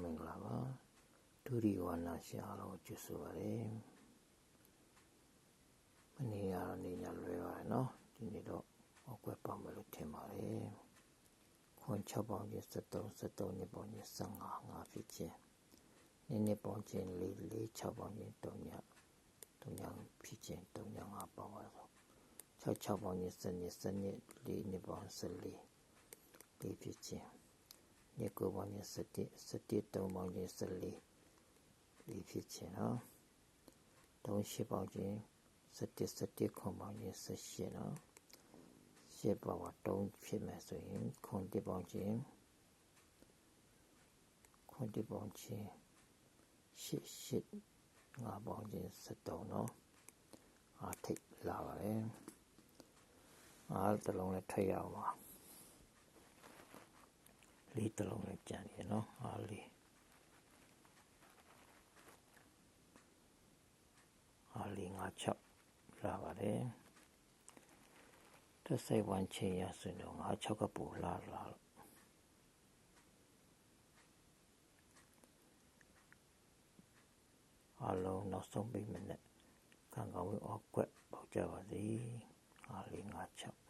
မင်္ဂလာပါဒုတိယဝါနာရှင်အားလုံးကျေးဇူးပါတယ်မနေ့ကတော့နေညလွဲပါတယ်နော်ဒီနေ့တော့ဟောကွက်ပါမယ်လို့ထင်ပါတယ်ခွန်6ပေါင်းချင်း73 73နှစ်ပေါင်းချင်း15ငါဖြစ်ခြင်းနည်းနည်းပေါင်းချင်း4 4 6ပေါင်းချင်း3ည3ညဖြစ်ခြင်း3ည5ပေါင်းပါဆို6 6ပေါင်းချင်း7နှစ်7နှစ်4နှစ်ပေါင်း14 4ဖြစ်ခြင်း ညကိုပေါင်းချင်း7 7 3ပေါင်းချင်း14 4ဖြစ်ခြင်းနော်3ရှိပေါင်းချင်း17 17ခွန်ပေါင်းချင်း18နော်ရှစ်ပေါင်းက3ဖြစ်မယ်ဆိုရင်ခွန်တစ်ပေါင်းချင်းခွန်တစ်ပေါင်းချင်းရှစ်ရှစ်ငါပေါင်းချင်း73နော်အားထိတ်လာပါတယ်အားတစ်လုံးနဲ့ထိတ်ရအောင်ပါ လေးတစ်လုံးနဲ့ကြံရနော်အားလေးအားလေးငါ6လာပါတယ်တစ်စိတ်ဝမ်းချေရဆိုတော့ငါ6ကပူလာလာအလုံးနောက်ဆုံးပိတ်မနဲ့ကံကောင်းဝေးအောက်ကွက်ပေါက်ကြပါစေအားလေးငါ6